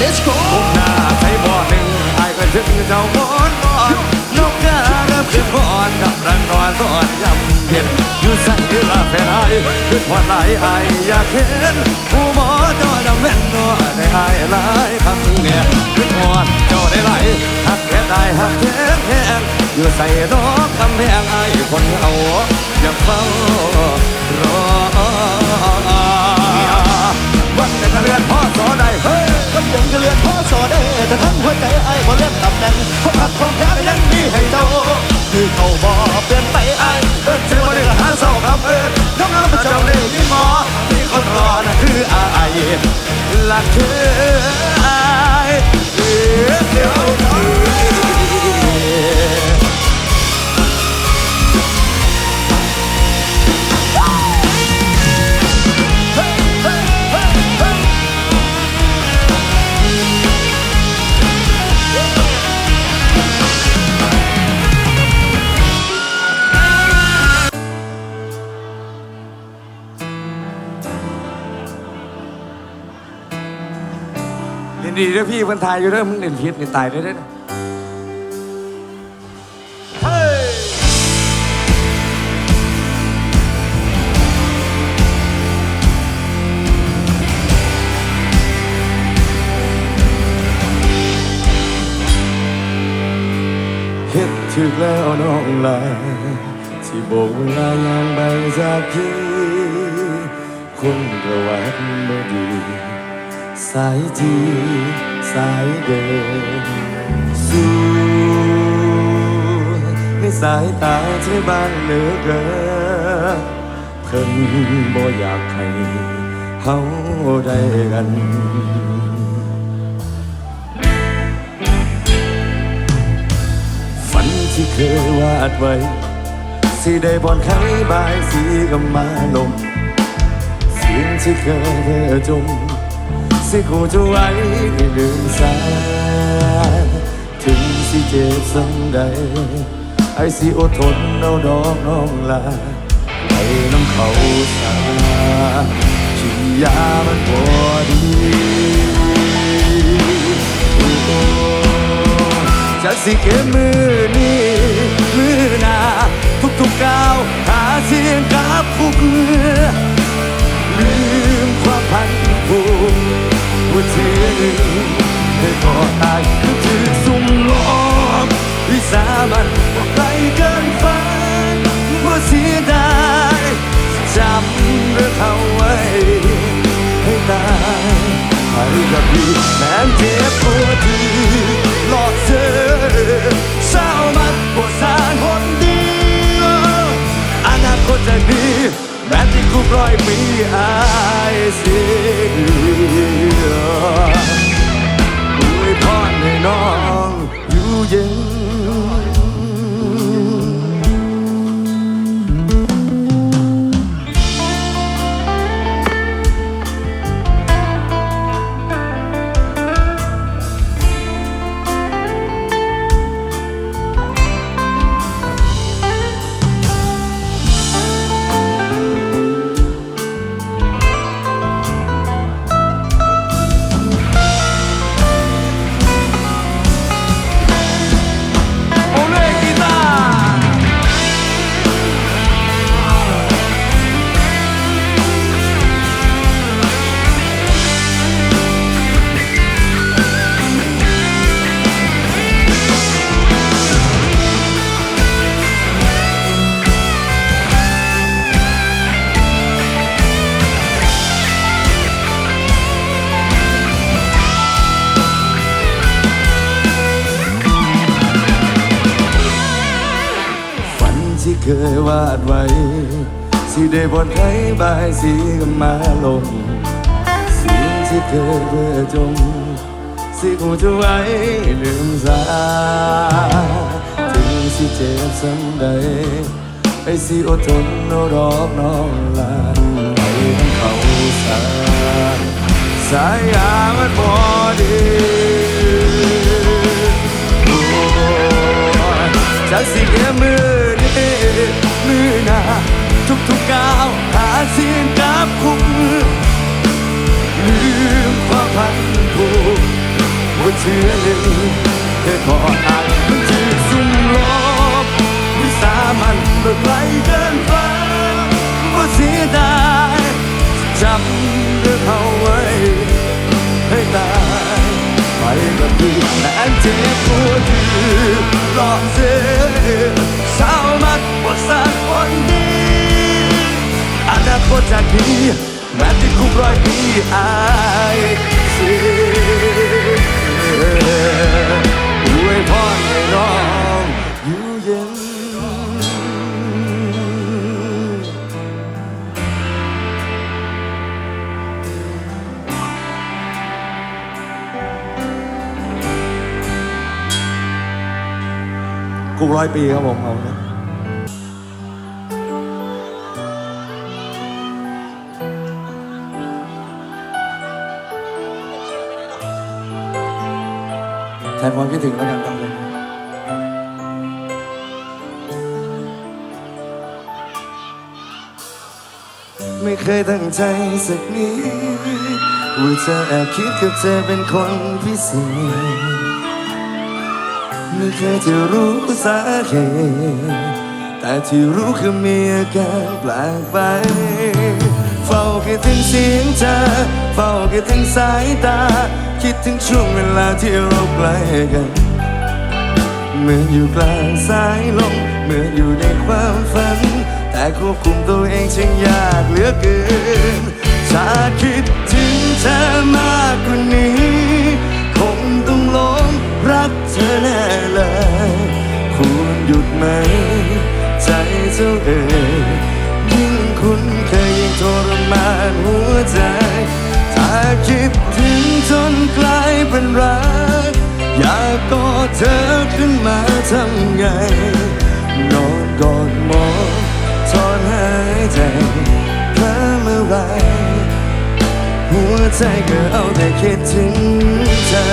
Let's go ผมหน้าใช้บ่อหนึ่งไอ้ก็ถึงเจ้าบอนบอนนกกากับขึ้นบอนกับรังนอนตอนยำเย็นอยู่สั่งคือลาแฟนไอ้คือพอดไหลไอ้อยากเห็นผู้หมอจอดำแม่นนัวได้ไอ้หลายครั้งเนี่ยคือพอดเจ้าได้ไหลหักแค่ได้หักแค่แห้งอยู่ใส่ดอกคำแพงไอ้คนเอาอย่าเฝ้ารอวันแต่กระเรือนพ่อสอได้ เฮ้ยก็ยังจะเลือนพ่อสอได้แต่ทั้งหัวใจไอ้บ่เลื่อนตำแหน่งความรักความแค้นยังมีให้เจ้า คือเขาบอกเปลี่ยนไปไอ้เอิ้นเชื่อว่าเดือหาเศร้าครับเอิ้นน้องน้ำเจ้าเล่ห์นี่หมอที่คนรอน่ะคือไอ้ลักคืออ ดีด้วยพี่เพันทายอยู่ด้อมึงเรียนผิดนี่ตายได้ด้อเฮ้ยเฮ็ดถึกแล้วน้องลาที่โบกเวลายางใบจากพี่คนประวัติบ่ดี สายทีสายเดินสู่ในสายตาเธอบ้างเหลือเกินเพิ่นบ่อยากให้เฮาได้กันฝันที่เคยวาดไว้สิได้บอนไขบายสีก็มาลมสียงที่เคยเธอจม สิกูจะไว้ให้ลืมสายถึงสิเจ็บสังใดไอ้สิอดทนเอาดอกน้องลาให้น้ำเขาสาฉียามันพอดีจะสิเก็บมือนี้มือนาทุกๆก้าวหาเสียงกับผู้เพื่อลืมความพันผูก ว่าเธอได้ก่อตายคือถือสุ่มหลอกวิสามันว่าใครเกินฝันว่าเสียดายจำเรื่องเขาไว้ให้ตายให้กับพี่แม้เจ็บปวดที่หลอกเธอเศร้ามันปวดสารคนเดียวอนาคตจะดีแม้ที่กูปล่อยมีอายเสียาดไว้ สิได้บนไข่บายสีก็มาลงเสียงที่เคยเพื่อจมสิกูจะไว้ลืมสาถึงสิเจ็บสังใดไอ้สิอดทนเอาดอกน้องลาให้เขาสาสายยามันพอดี ทีแม้ที่คุกร้อยปีอายสียอวยพรให้น้องอยู่เย็นกุกร้อยปีครับผมเอานะ นความคิดถึงแล้วกันครับผมไม่เคยตั้งใจสักนิดว่าจะแอบคิดกับเธอเป็นคนพิเศษไม่เคยจะรู้สาเหตุแต่ที่รู้คือมีอาการแปลกไป เฝ้าคิดถึงเสียงเธอเฝ้าคิดถึงสายตา คิดถึงช่วงเวลาที่เราใกล้กัน เหมือนอยู่กลางสายลมเหมือนอยู่ในความฝัน แต่ควบคุมตัวเองช่างยากเหลือเกิน ถ้าคิดถึงเธอมากกว่านี้ คงต้องหลงรักเธอแน่เลย ควรหยุดไหม ใจเจ้าเอ๋ยยิ่งคุ้นเคยยิ่งทรมานหัวใจ ถ้าคิด จนกลายเป็นรัก อยากกอดเธอขึ้นมาทำไง นอนกอดหมอนถอนหายใจเพ้อเมื่อไร หัวใจก็เอาแต่คิดถึงเธอ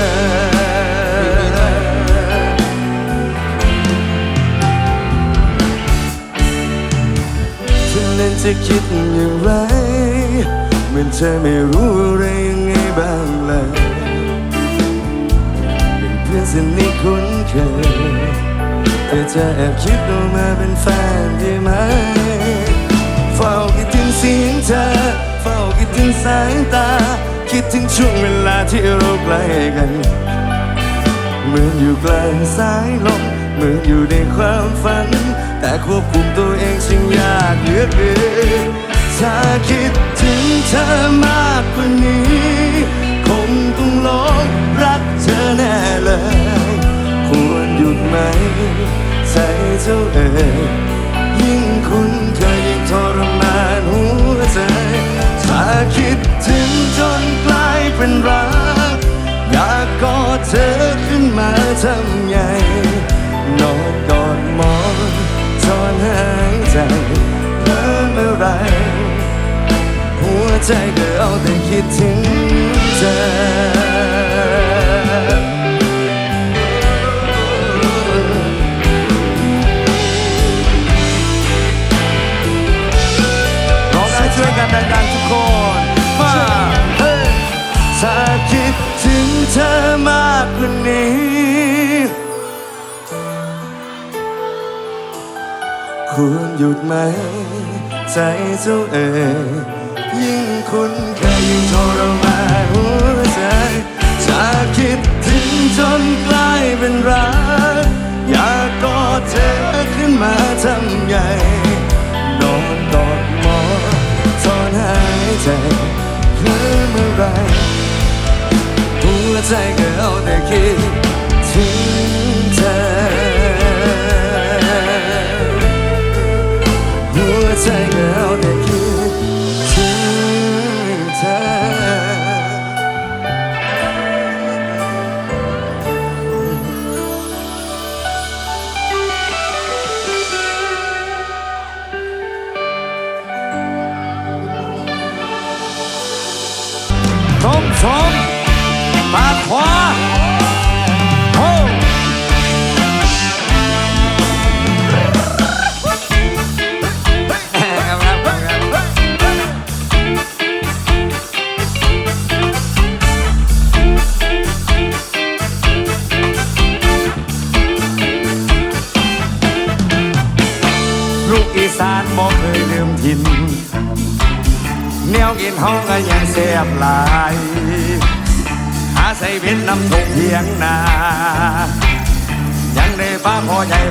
เธอเล่นจะคิดอย่างไรเหมือนเธอไม่รู้อะไร บ้างเลยเป็นเพื่อนสนิทคุ้นเคยแต่จะแอบคิดว่ามาเป็นแฟนได้ไหมเฝ้าคิดถึงเสียงเธอเฝ้าคิดถึงสายตา คิดถึงช่วงเวลาที่เราใกล้กันเหมือนอยู่กลางสายลมเหมือนอยู่ในความฝัน แต่ควบคุมตัวเองช่างยากเหลือเกิน ถ้าคิดถึงเธอมากกว่านี้ คงต้องหลงรักเธอแน่เลย ควรหยุดไหมใจเจ้าเอ๋ยยิ่งคุ้นเคยยิ่งทรมานหัวใจ ถ้าคิดถึงจนกลายเป็นรัก อยากกอดเธอขึ้นมาทำ ใจก็เอาแต่คิดถึงเธอ ร้องได้ช่วยกันดังๆทุกคนมาเฮ้ยถ้าคิดถึงเธอมากกว่านี้ ควรหยุดไหม ใจเจ้าเอ๋ย ยิ่งคุ้นเคยยิ่งทรมานหัวใจถ้าคิดถึงจนกลายเป็นรัก อยากกอดเธอขึ้นมาทำไงนอนกอดหมอนถอนหายใจเพื่อเมื่อไหรหัวใจก็เอาแต่คิดถึงเธอหัว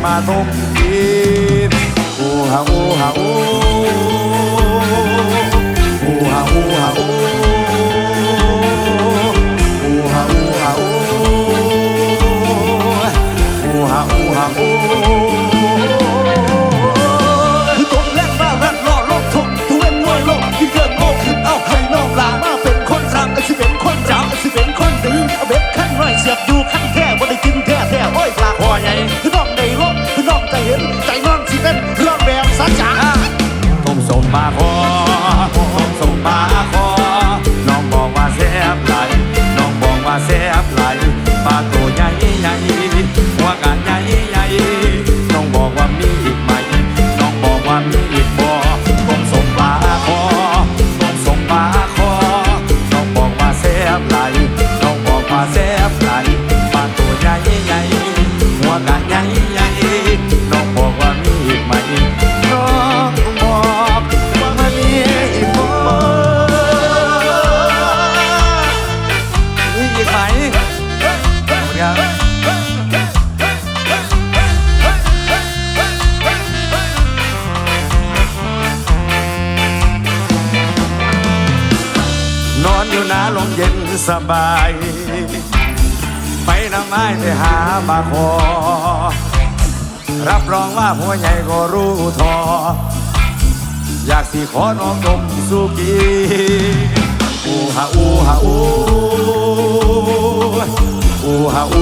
มาทุ่ แสบไหลปลาโต ว่าหัวใหญ่ก็รู้ทอ อยากสิขอน้องดมสุกีอูฮาอูฮาอูอูฮาอู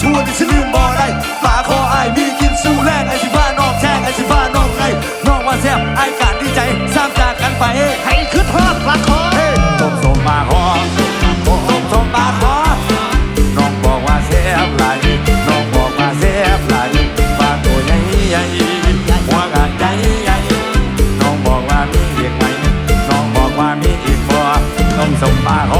ชวนที่ฉันลืมบอได้ฝาคอไอมีกินสู้แรงไอสิฟ้านอกแท่งไอสิฟ้านอกไอนอกว่าแซ่บไอขาดดีใจสร้างจากกันไปให้คือทอดฝาคอต้มส้มมาคอต้มส้มมาคอนองบอกว่าแซ่บหลนองบอกว่าแซ่บหลายาตัวใหญ่ใหญ่หัวกะใหญ่ใหญ่น้องบอกว่ามีอีกไหนองบอกว่ามีอีกบ่ต้มส้มมาคอ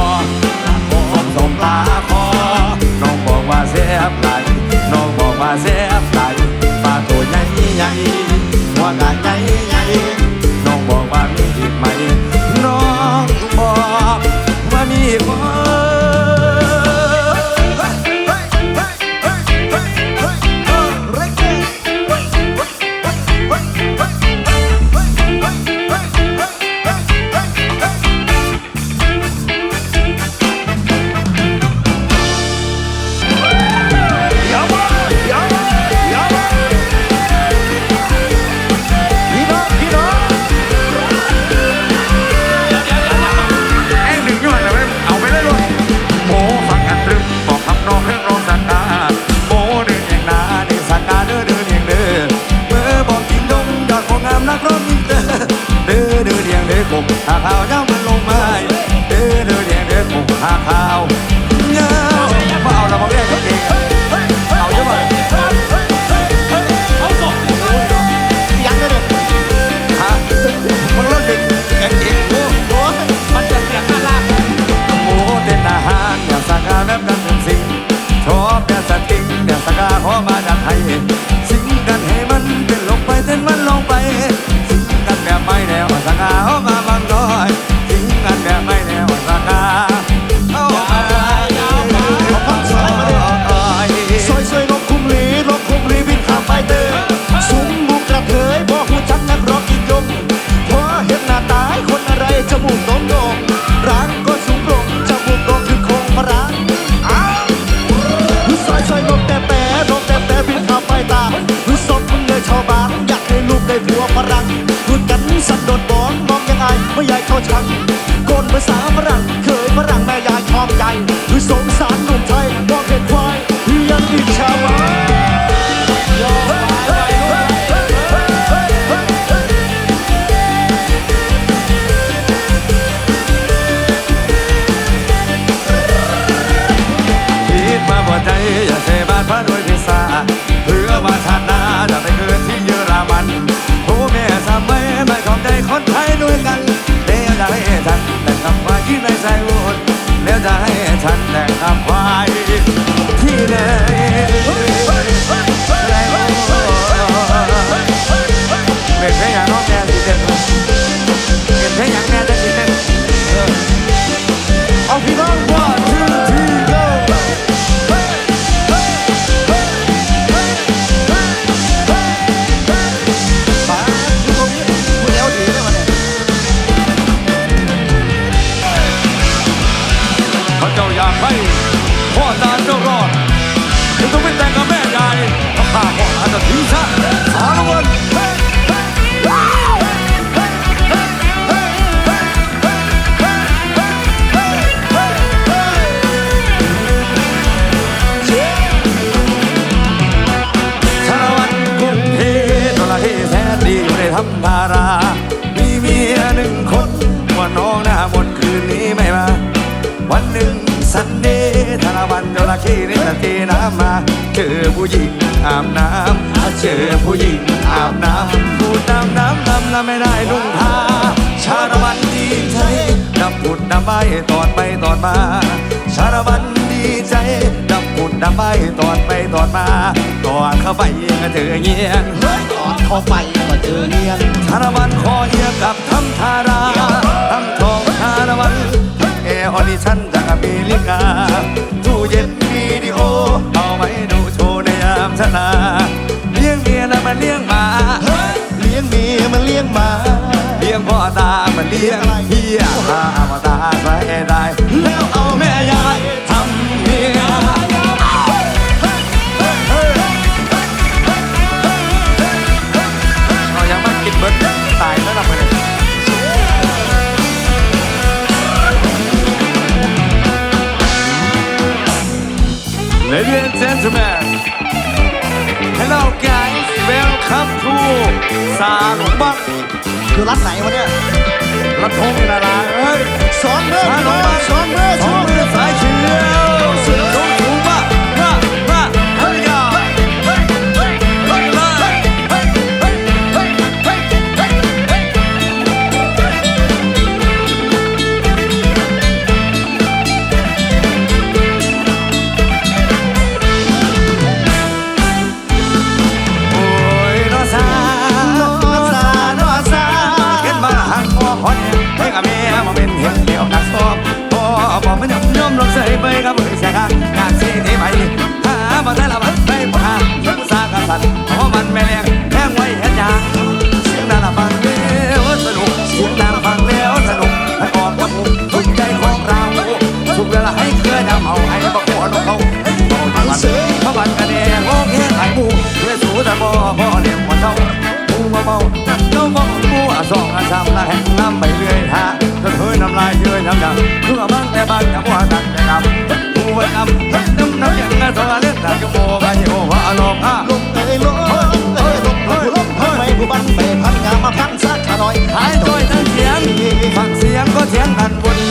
เทน้ำมา เจอผู้หญิงอาบน้ำเจอผู้หญิงอาบน้ำพูดน้ำน้ำน้ำแล้วไม่ได้นุ่งผ้าชาละวันดีใจดับผุดดับไปตอนไปตอนมา ชาละวันดีใจดับผุดดับไปตอนไปตอนมาก่อนเข้าไปก็เจอเงี้ยก่อนเข้าไปก็เจอเงี้ยชาละวันคอเอียกับทำทาราทำทองชาละวันเอออดิชันจากอเมริกา นา สาหลวงบักอยู่รัฐไหนวะเนี่ยรัฐทงนี่และเอ้ยสองมือสองมือสองมือสายเชียว องอาชำมละแห่งน้ำไปเรื่อยฮะจนเฮ้ยน้ำลายเย้ยน้ำดังเพื่อบ้างแต่บ้านกับว่าตันแต่กำผู้วันนำน้ำน้ำอย่างนั้นสวรรค์นั่นก็โมบายโอว่าลมอะลมเอ้ยลมเอ้ยลมเอ้ยลมทำไมผู้บันไปพันงามมาพันสักหน่อยหายด้วยทั้งเสียงฟังเสียงก็เสียงกันบน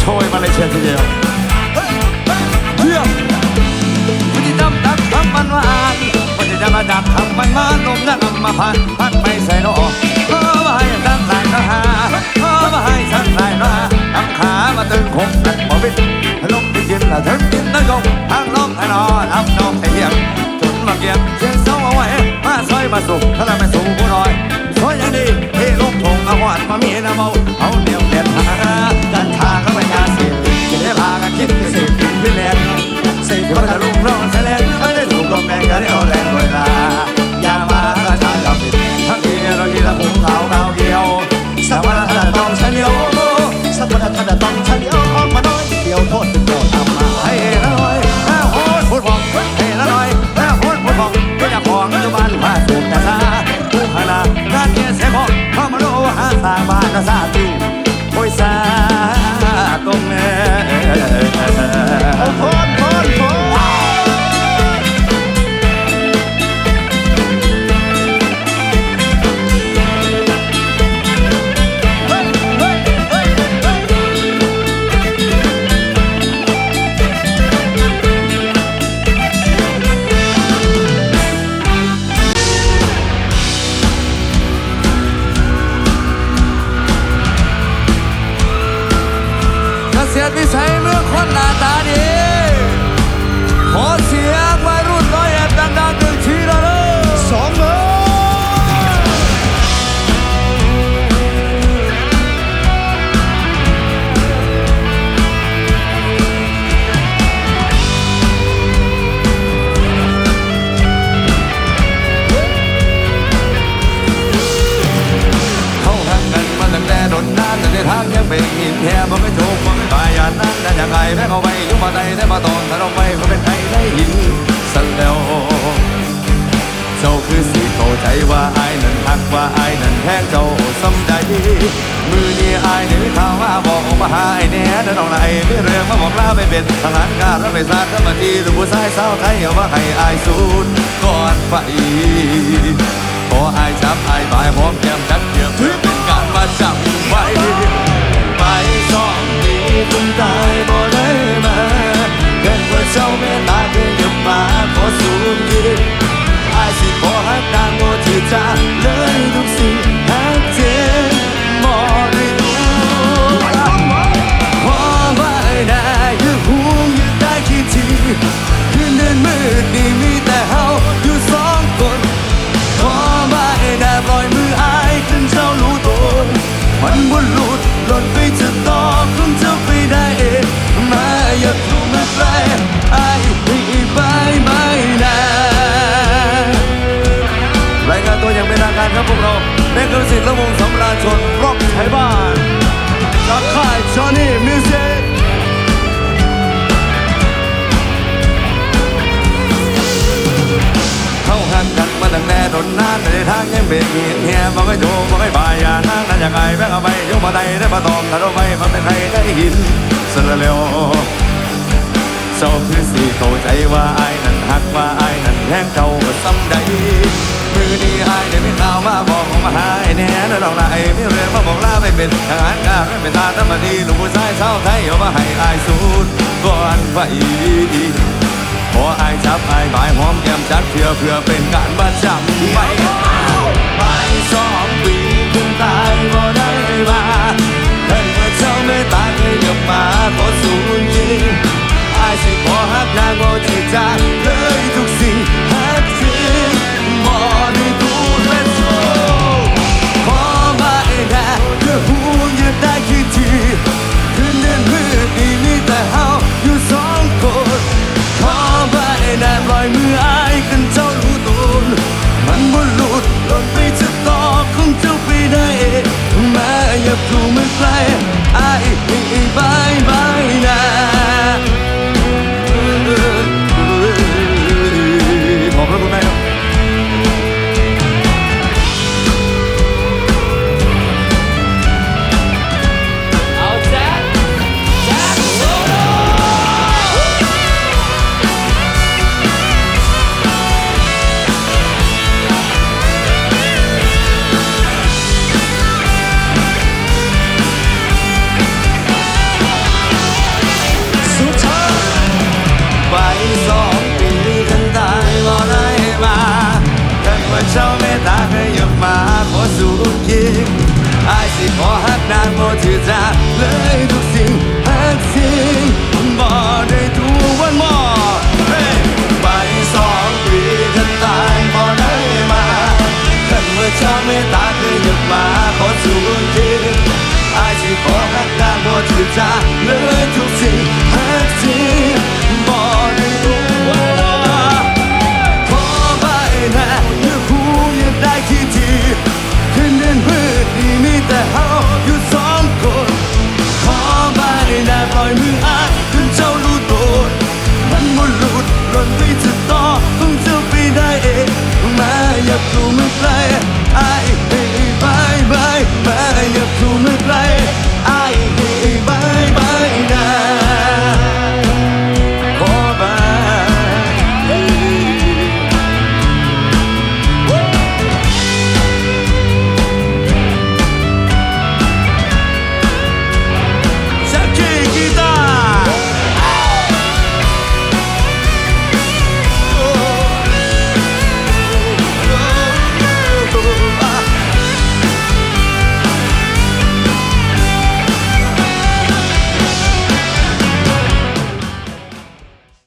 โชยมาเลยเชียร์ทีเดียวเชื่อคุณที่ดำดำทำมันมหวานคุณที่ดำมาดัทำมันมาลมนั่นมาพันพันไม่ใส่หนอข้อมาให้ท่านสายนะฮะข้อมาให้ท่านสายนะฮะทำขามาตึงคงกันบ่เป็นลมที่เย็นละถึงกินนั่นก็ทาง casado. มือนี้อายนี่ข่าวว่าบอกมาหาไอ้แน่เดินออกไหนมีเรื่องมาบอกลาไปเป็นทหารการรับไปสาดธรรมทีลูกผู้ชายสาวไทยเอาว่าให้อายสูดก่อนไปขออายจับอายบายหอมแก้มกันเดียวเพื่อเป็นการมาจับไว้ไปสองปีคุณตายบ่ได้มาเกินกว่าเจ้าเมตตาเกินกับมาขอสูญยินอายสิขอหักนางโมที่จาเลยทุกสิ่ง กเราเป็นกระสิทธิ์และวงสำราญชนรอกไทยบ้านจากค่ายจอห์นี่มิวสิกเข้าหันกันมาตั้งแต่ดนนานในทางยังเป็นเหียนเฮียมาไม่โจมาไม่บายอย่านั่งนั่นอยังไงแม่เอาไปยกมาได้ได้มาตอมถ้าเราไม่มันเป็นใครได้หินสละเร็วเจ้าคือสิเข้าใจว่าไอ้นั้นหักว่าไอ้นั้นแทงเจ้าก็ซ้ำใด มือนี้ไอ้ายวไมีข่าวมาบอกมาหาไอ้แน่นั่นดอกละไอ้มีเรื่องมาบอกลาไม่เป็นทหารการไม่เป็นตาธรรมดีลูกผู้ชายเศร้าไทยเอามาให้ไอ้สูดก่อนไปขออายจับไอายบายหอมแก้มจัดเพื่อเพื่อเป็นการประจำไปไปสองปีคุณตายบ่ได้มาเห็นว่าเจ้าไม่ตายเคยกับมาขอสูญยิงไอายสิขอหักนางโมที่จาเลยทุกสิ่ง สิขอหักนางโมที่จาเลยทุกสิ่งหักสิ่งบ่ได้ทุกวันมอไปสองปีคันตายบ่ได้มากันว่าเจ้าเมตตาเคยหยุดมาขอสู่ยิงอายสิขอหักนางโมที่จาเลยทุกสิ่งหักสิ่ง time